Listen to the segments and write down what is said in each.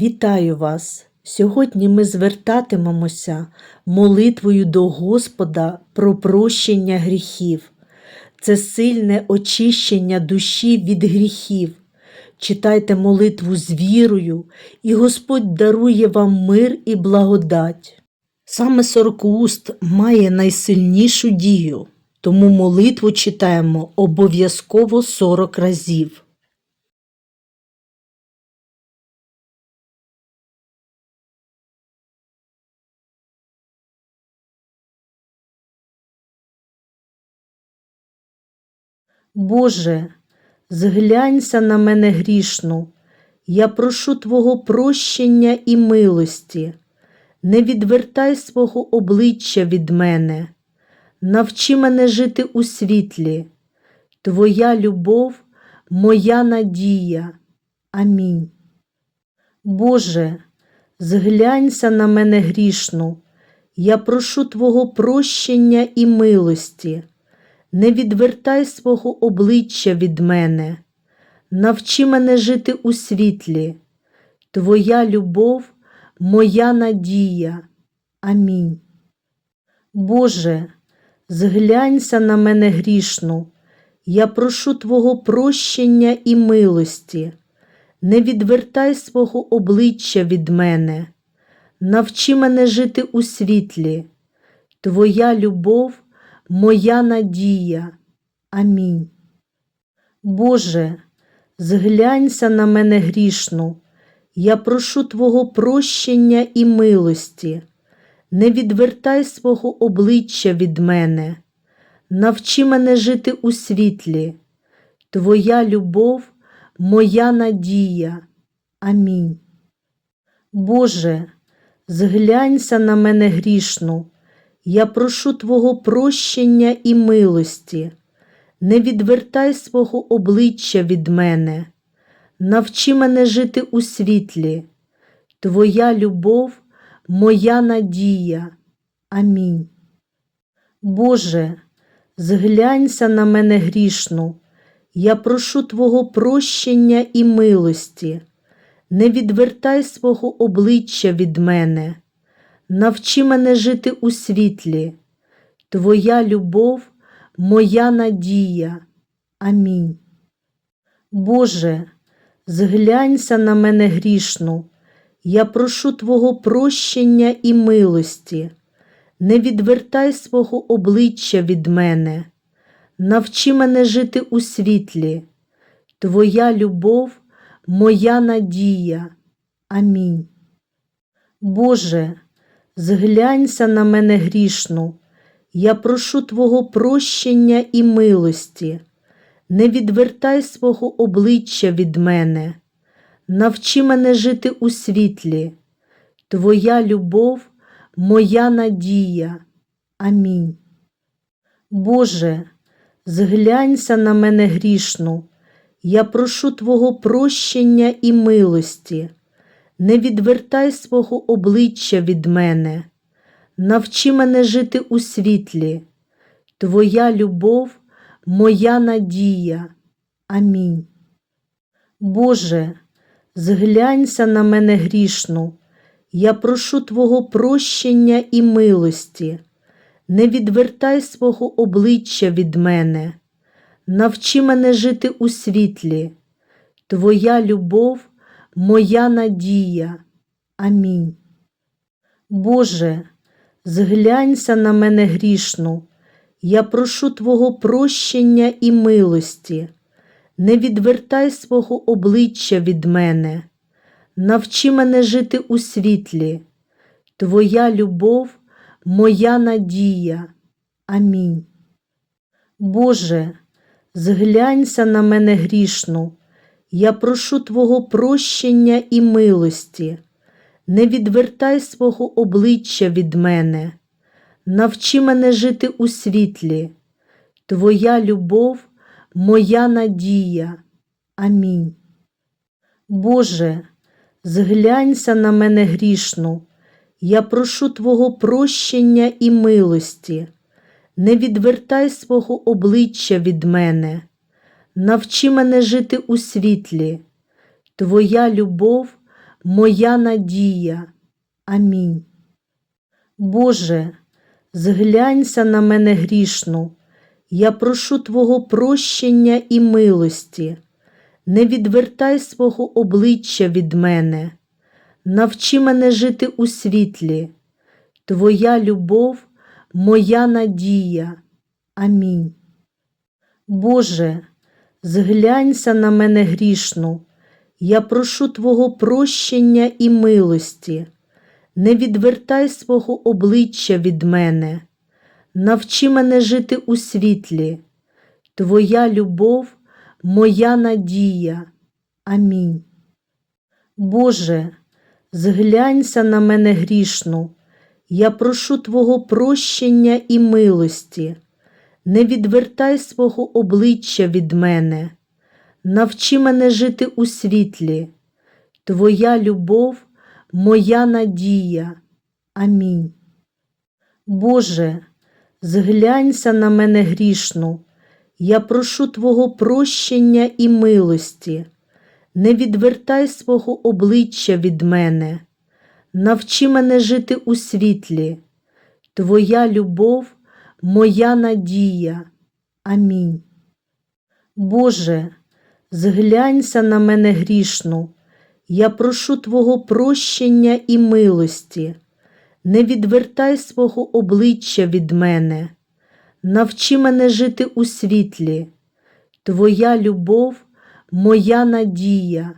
Вітаю вас! Сьогодні ми звертатимемося молитвою до Господа про прощення гріхів. Це сильне очищення душі від гріхів. Читайте молитву з вірою, і Господь дарує вам мир і благодать. Саме сорокуст має найсильнішу дію, тому молитву читаємо обов'язково 40 разів. Боже, зглянься на мене грішну, я прошу Твого прощення і милості, не відвертай свого обличчя від мене, навчи мене жити у світлі, Твоя любов, моя надія. Амінь. Боже, зглянься на мене грішну, я прошу Твого прощення і милості не відвертай свого обличчя від мене, навчи мене жити у світлі, Твоя любов, моя надія. Амінь. Боже, зглянься на мене грішну, я прошу Твого прощення і милості, не відвертай свого обличчя від мене, навчи мене жити у світлі, Твоя любов, моя надія. Амінь. Боже, зглянься на мене грішну, я прошу Твого прощення і милості, не відвертай свого обличчя від мене, навчи мене жити у світлі, Твоя любов, моя надія. Амінь. Боже, зглянься на мене грішну, я прошу Твого прощення і милості, не відвертай свого обличчя від мене, навчи мене жити у світлі, Твоя любов, моя надія. Амінь. Боже, зглянься на мене грішну, я прошу Твого прощення і милості, не відвертай свого обличчя від мене навчи мене жити у світлі, Твоя любов, моя надія. Амінь. Боже, зглянься на мене грішну, я прошу Твого прощення і милості, не відвертай свого обличчя від мене, навчи мене жити у світлі, Твоя любов, моя надія. Амінь. Боже, зглянься на мене грішну, я прошу Твого прощення і милості, не відвертай свого обличчя від мене, навчи мене жити у світлі, Твоя любов, моя надія. Амінь. Боже, зглянься на мене грішну, я прошу Твого прощення і милості не відвертай свого обличчя від мене, навчи мене жити у світлі, Твоя любов, моя надія. Амінь. Боже, зглянься на мене грішну, я прошу Твого прощення і милості, не відвертай свого обличчя від мене, навчи мене жити у світлі, Твоя любов, моя надія. Амінь. Боже, зглянься на мене грішну, я прошу Твого прощення і милості, не відвертай свого обличчя від мене, навчи мене жити у світлі, Твоя любов, моя надія. Амінь. Боже, зглянься на мене грішну, я прошу Твого прощення і милості, не відвертай свого обличчя від мене, навчи мене жити у світлі, Твоя любов, моя надія. Амінь. Боже, зглянься на мене грішну, я прошу Твого прощення і милості, не відвертай свого обличчя від мене навчи мене жити у світлі, Твоя любов, моя надія. Амінь. Боже, зглянься на мене грішну, я прошу Твого прощення і милості, не відвертай свого обличчя від мене, навчи мене жити у світлі, Твоя любов, моя надія. Амінь. Боже, зглянься на мене грішну, я прошу Твого прощення і милості, не відвертай свого обличчя від мене, навчи мене жити у світлі, Твоя любов, моя надія. Амінь. Боже, зглянься на мене грішну, я прошу Твого прощення і милості, не відвертай свого обличчя від мене, навчи мене жити у світлі, Твоя любов, моя надія. Амінь. Боже, зглянься на мене грішну, я прошу Твого прощення і милості, не відвертай свого обличчя від мене, навчи мене жити у світлі, Твоя любов, моя надія. Амінь. Боже, зглянься на мене грішну, я прошу Твого прощення і милості, не відвертай свого обличчя від мене, навчи мене жити у світлі, Твоя любов, моя надія.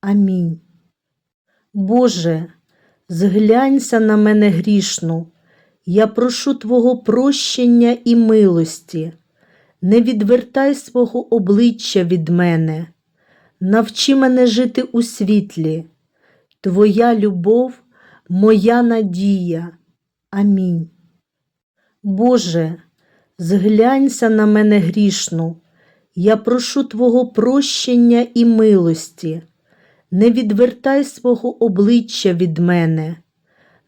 Амінь. Боже, зглянься на мене грішну, я прошу Твого прощення і милості, не відвертай свого обличчя від мене, навчи мене жити у світлі, Твоя любов, моя надія. Амінь. Боже, зглянься на мене грішну, я прошу Твого прощення і милості, не відвертай свого обличчя від мене,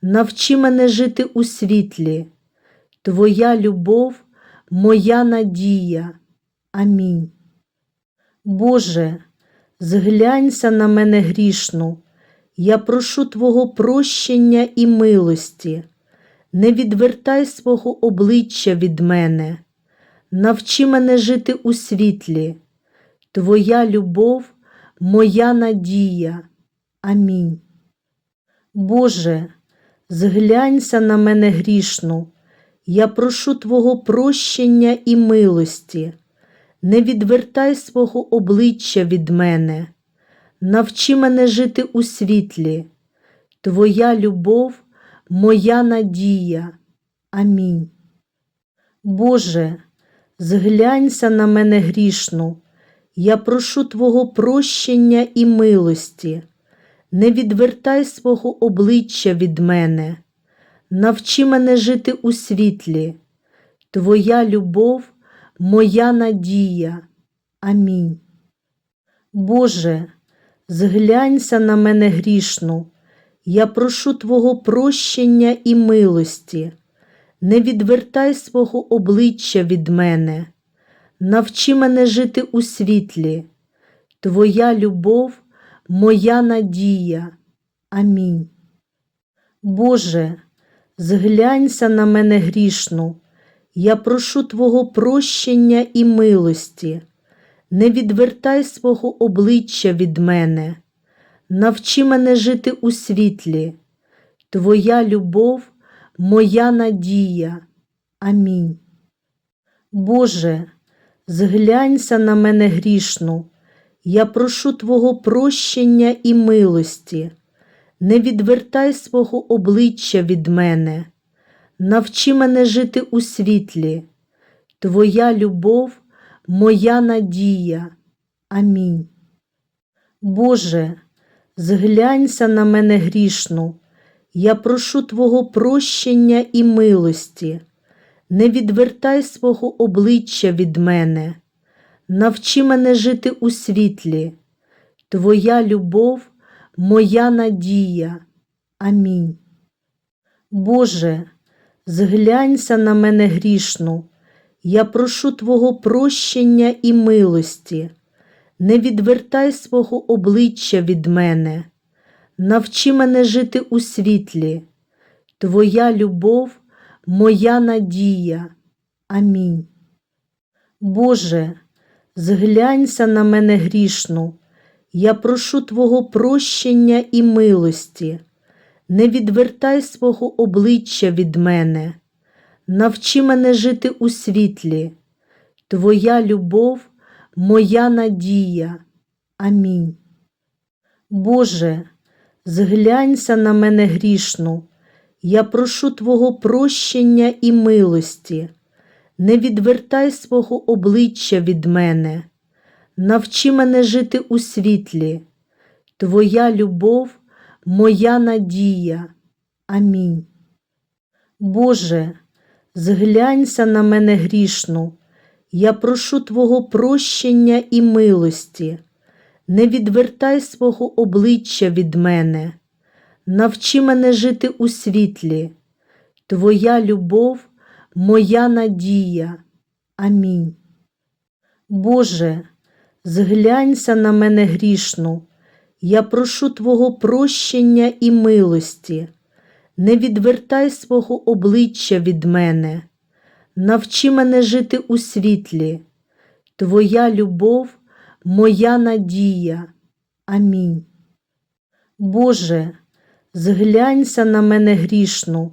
навчи мене жити у світлі, Твоя любов, моя надія. Амінь. Боже, зглянься на мене грішну, я прошу Твого прощення і милості, не відвертай свого обличчя від мене, навчи мене жити у світлі, Твоя любов, моя надія. Амінь. Боже, зглянься на мене грішну, я прошу Твого прощення і милості, не відвертай свого обличчя від мене, навчи мене жити у світлі, Твоя любов, моя надія. Амінь. Боже, зглянься на мене грішну, я прошу Твого прощення і милості, не відвертай свого обличчя від мене, навчи мене жити у світлі, Твоя любов, моя надія. Амінь. Боже, зглянься на мене грішну, я прошу Твого прощення і милості, не відвертай свого обличчя від мене, навчи мене жити у світлі, Твоя любов, моя надія. Амінь. Боже, зглянься на мене грішну, я прошу Твого прощення і милості, не відвертай свого обличчя від мене, навчи мене жити у світлі, Твоя любов, моя надія. Амінь. Боже, зглянься на мене грішну, я прошу Твого прощення і милості, не відвертай свого обличчя від мене, навчи мене жити у світлі, Твоя любов, моя надія. Амінь. Боже, зглянься на мене грішну, я прошу Твого прощення і милості, не відвертай свого обличчя від мене, навчи мене жити у світлі, Твоя любов, моя надія. Амінь. Боже, зглянься на мене грішну, я прошу Твого прощення і милості, не відвертай свого обличчя від мене, навчи мене жити у світлі. Твоя любов, моя надія. Амінь. Боже, зглянься на мене грішну, я прошу Твого прощення і милості, не відвертай свого обличчя від мене, навчи мене жити у світлі, Твоя любов, моя надія. Амінь. Боже, зглянься на мене грішну, я прошу Твого прощення і милості, не відвертай свого обличчя від мене, навчи мене жити у світлі, Твоя любов, моя надія. Амінь. Боже, зглянься на мене грішну, я прошу Твого прощення і милості, не відвертай свого обличчя від мене, навчи мене жити у світлі, Твоя любов, моя надія. Амінь. Боже, зглянься на мене грішну, я прошу Твого прощення і милості, не відвертай свого обличчя від мене, навчи мене жити у світлі, Твоя любов, моя надія. Амінь. Боже, зглянься на мене грішну,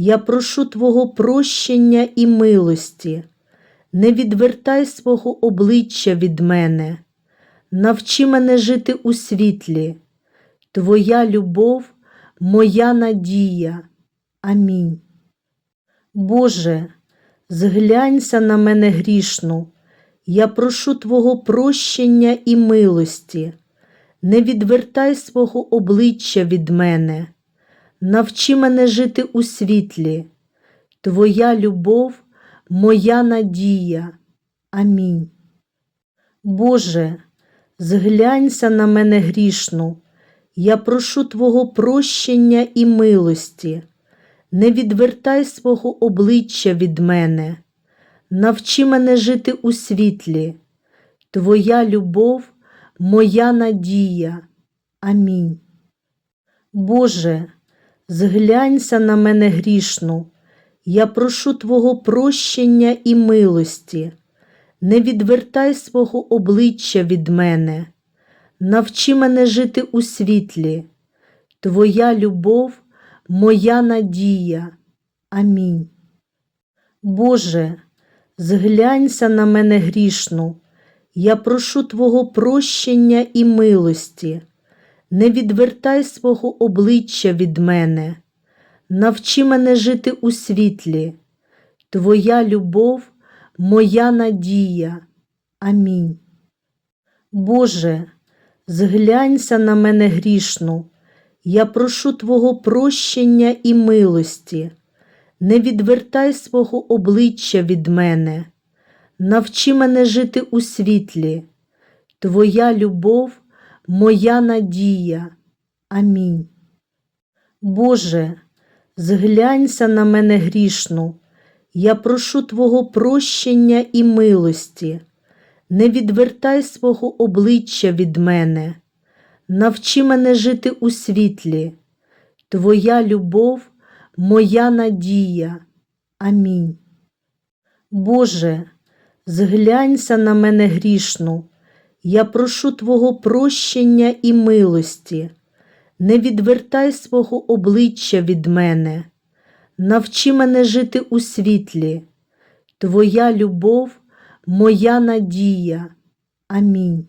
я прошу Твого прощення і милості, не відвертай свого обличчя від мене, навчи мене жити у світлі, Твоя любов, моя надія. Амінь. Боже, зглянься на мене грішну, я прошу Твого прощення і милості, не відвертай свого обличчя від мене, навчи мене жити у світлі, Твоя любов, моя надія. Амінь. Боже, зглянься на мене грішну, я прошу Твого прощення і милості, не відвертай свого обличчя від мене, навчи мене жити у світлі, Твоя любов, моя надія. Амінь. Боже, зглянься на мене грішну, я прошу Твого прощення і милості, не відвертай свого обличчя від мене, навчи мене жити у світлі, Твоя любов, моя надія. Амінь. Боже, зглянься на мене грішну, я прошу Твого прощення і милості, не відвертай свого обличчя від мене, навчи мене жити у світлі, Твоя любов, моя надія. Амінь. Боже, зглянься на мене грішну, я прошу Твого прощення і милості, не відвертай свого обличчя від мене, навчи мене жити у світлі, Твоя любов, моя надія. Амінь. Боже, зглянься на мене грішну, я прошу Твого прощення і милості, не відвертай свого обличчя від мене, навчи мене жити у світлі, Твоя любов, моя надія. Амінь. Боже, зглянься на мене грішну, я прошу Твого прощення і милості, не відвертай свого обличчя від мене, навчи мене жити у світлі, Твоя любов, моя надія. Амінь.